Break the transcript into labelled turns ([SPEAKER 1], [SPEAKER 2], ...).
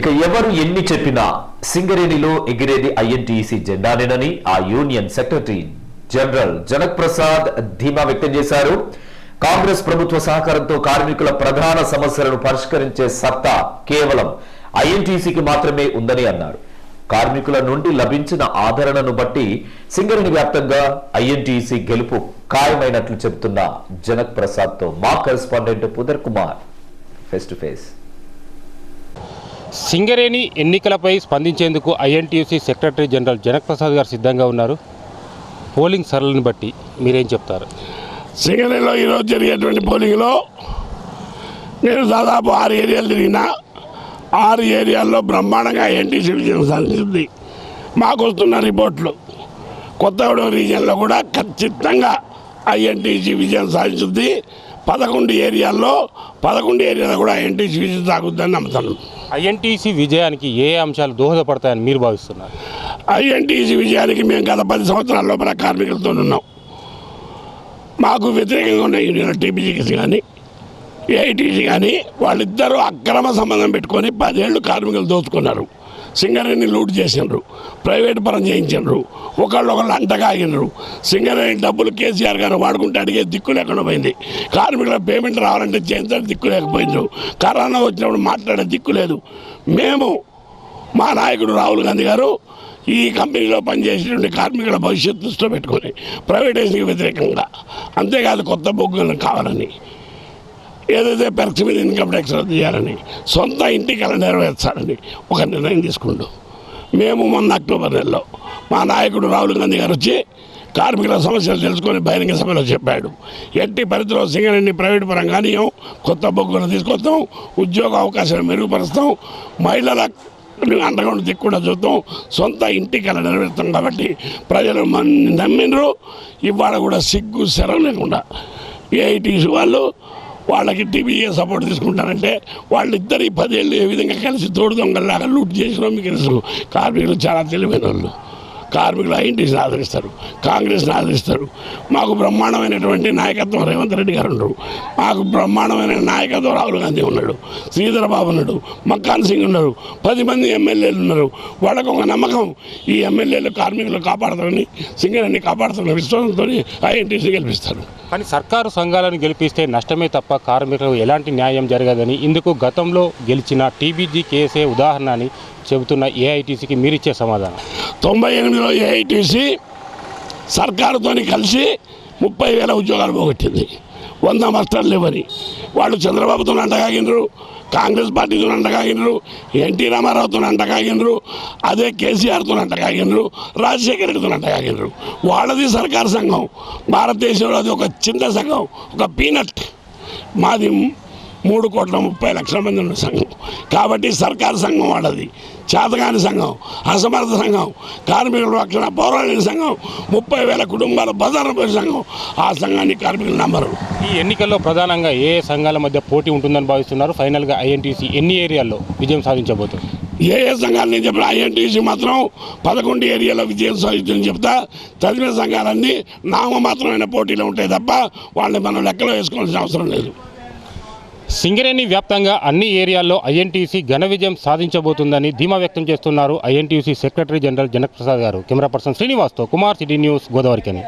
[SPEAKER 1] ఇక ఎవరు ఎన్ని చెప్పినా సింగరేణిలో ఎగిరేది ఐఎన్టీసీ జెండానేనని ఆ union secretary general Janak Prasad ధీమా వ్యక్తం చేశారు. కాంగ్రెస్ ప్రభుత్వ సహకారంతో కార్మికుల ప్రధాన సమస్యలను పరిష్కరించే సత్తా కేవలం ఐఎన్టీసీకి మాత్రమే ఉందని అన్నారు. కార్మికుల నుండి లభించిన ఆదరణను బట్టి సింగరేణి వ్యాప్తంగా ఐఎన్టీసీ గెలుపు ఖాయమైనట్లు చెబుతున్న జనక్ ప్రసాద్తో మా correspondent Pudar Kumar. Face to face
[SPEAKER 2] Singareni ఎన్నికలపై స్పందించేందుకు INTUC secretary general Janak Prasad గారు సిద్ధంగా ఉన్నారు. పోలింగ్ సరళిని బట్టి మీరేం చెప్తారు?
[SPEAKER 3] సింగరేణిలో ఈరోజు జరిగేటువంటి పోలింగ్లో నేను దాదాపు ఆరు ఏరియాలు తిరిగినా. ఆరు ఏరియాల్లో బ్రహ్మాండంగా ఐఎన్టీసీ విజయం సాధించింది. మాకు వస్తున్న రిపోర్ట్లు. కొత్తగూడెం రీజియన్లో కూడా ఖచ్చితంగా ఐఎన్టీసీ విజయం సాధించింది. పదకొండు ఏరియాల్లో పదకొండు ఏరియాలో కూడా ఐఎన్టీసీ విజయం సాగుద్దని నమ్ముతాను.
[SPEAKER 2] ఐఎన్టీసీ విజయానికి ఏ అంశాలు దోహదపడతాయని మీరు భావిస్తున్నారు?
[SPEAKER 3] ఐఎన్టీసీ విజయానికి మేము గత పది సంవత్సరాల లోపల కార్మికులతో ఉన్నాం. మాకు వ్యతిరేకంగా ఉన్న యూనియన్ టీపీజీకి కానీ ఏఐటీసీ కానీ వాళ్ళిద్దరూ అక్రమ సంబంధం పెట్టుకొని పదేళ్ళు కార్మికులు దోచుకున్నారు. సింగరేణి లూట్ చేసినారు ప్రైవేట్ పరం చేయించారు ఒకళ్ళు ఒకళ్ళు అంటగాగినారు సింగరేణి డబ్బులు కేసీఆర్ గారు వాడుకుంటే అడిగే దిక్కు లేకుండా పోయింది. కార్మికుల పేమెంట్ రావాలంటే చేయించడానికి దిక్కు లేకపోయిండ్రు. కరోనా వచ్చినప్పుడు మాట్లాడే దిక్కు లేదు. మేము మా నాయకుడు రాహుల్ గాంధీ గారు ఈ కంపెనీలో పనిచేసేటువంటి కార్మికుల భవిష్యత్తు దృష్టిలో పెట్టుకొని ప్రైవేటైజేషన్కి వ్యతిరేకంగా. అంతేకాదు కొత్త బొగ్గులను కావాలని. ఏదైతే పెర్క్స్ మీద ఇన్కమ్ ట్యాక్స్ రద్దు చేయాలని సొంత ఇంటికి అలా నెరవేర్చాలని ఒక నిర్ణయం తీసుకుంటూ మేము మొన్న అక్టోబర్ నెలలో మా నాయకుడు రాహుల్ గాంధీ గారు వచ్చి కార్మికుల సమస్యలు తెలుసుకొని బహిరంగ సభలో చెప్పాడు. ఎట్టి పరిధిలో సింగరేణి ప్రైవేట్ పరంగానే కొత్త బొగ్గులు తీసుకొస్తాం ఉద్యోగ అవకాశాలు మెరుగుపరుస్తాం మహిళల అండకుండా దిక్కుండా చూద్దాం సొంత ఇంటికి అలా నెరవేరుతాం కాబట్టి ప్రజలు మన నమ్మినరు ఇవాళ కూడా సిగ్గు శరం లేకుండా ఏఐటీసీ వాళ్ళు వాళ్ళకి టీవీఏ సపోర్ట్ తీసుకుంటారంటే వాళ్ళిద్దరు ఈ పదేళ్ళు ఏ విధంగా కలిసి తోడు దొంగలాగా లూట్ చేసినా మీకు తెలుసు. కార్మికులు చాలా తెలివైన వాళ్ళు కార్మికులు ఐఎన్టీసీని ఆదరిస్తారు కాంగ్రెస్ని ఆదరిస్తారు. మాకు బ్రహ్మాండమైనటువంటి నాయకత్వం రేవంత్ రెడ్డి గారు ఉన్నారు మాకు బ్రహ్మాండమైన నాయకత్వం రాహుల్ గాంధీ ఉన్నాడు శ్రీధరబాబు ఉన్నాడు మక్కాన్ సింగ్ ఉన్నారు పది మంది ఎమ్మెల్యేలు ఉన్నారు. వాళ్ళకు ఒక నమ్మకం ఈ ఎమ్మెల్యేలు కార్మికులు కాపాడుతారని సింగరేణి కాపాడుతున్న విశ్వాసంతో ఐఎన్టీసీ గెలిపిస్తారు.
[SPEAKER 2] కానీ సర్కారు సంఘాలను గెలిపిస్తే నష్టమే తప్ప కార్మికులకు ఎలాంటి న్యాయం జరగదని ఇందుకు గతంలో గెలిచిన టీబీజీ కేసే ఉదాహరణ అని చెబుతున్న ఏఐటీసీకి మీరిచ్చే సమాధానం.
[SPEAKER 3] తొంభై ఎనిమిదిలో ఏఐటీసీ సర్కారుతో కలిసి ముప్పై వేల ఉద్యోగాలు పోగొట్టింది. వంద మాస్టర్లు ఇవ్వని వాళ్ళు చంద్రబాబుతో అంటగాగినరు కాంగ్రెస్ పార్టీతో అంటగాగినరు ఎన్టీ రామారావుతో అంటగాగినరు అదే కేసీఆర్తో అంటగాగినరు రాజశేఖర రెడ్డితో అంటగాగినరు వాళ్ళది సర్కార్ సంఘం. భారతదేశంలో అది ఒక చిన్న సంఘం ఒక పీనట్. మాది మూడు కోట్ల ముప్పై లక్షల మంది ఉన్న సంఘం. కాబట్టి సర్కారు సంఘం వాళ్ళది. చేతగాని సంఘం అసమర్థ సంఘం కార్మికుల రక్షణ పోరాడిన సంఘం ముప్పై వేల కుటుంబాల భద్రపై సంఘం ఆ సంఘాన్ని కార్మికులు నమ్మరు.
[SPEAKER 2] ఈ ఎన్నికల్లో ప్రధానంగా ఏ సంఘాల మధ్య పోటీ ఉంటుందని భావిస్తున్నారు? ఫైనల్గా ఐఎన్టీసీ ఎన్ని ఏరియాల్లో విజయం సాధించబోతుంది?
[SPEAKER 3] ఏ ఏ సంఘాలు నేను చెప్పిన ఐఎన్టీసీ మాత్రం పదకొండు ఏరియాలో విజయం సాధించని చెప్తా. చదివిన సంఘాలన్నీ నామమాత్రమైన పోటీలో ఉంటాయి తప్ప వాళ్ళని మనం లెక్కలో వేసుకోవాల్సిన అవసరం లేదు.
[SPEAKER 2] సింగరేణి వ్యాప్తంగా అన్ని ఏరియాల్లో ఐఎన్టీసీ ఘన విజయం సాధించబోతుందని ధీమా వ్యక్తం చేస్తున్నారు INTC secretary general Janak Prasad garu. Camera person శ్రీనివాస్తో Kumar city news Godavarikhani.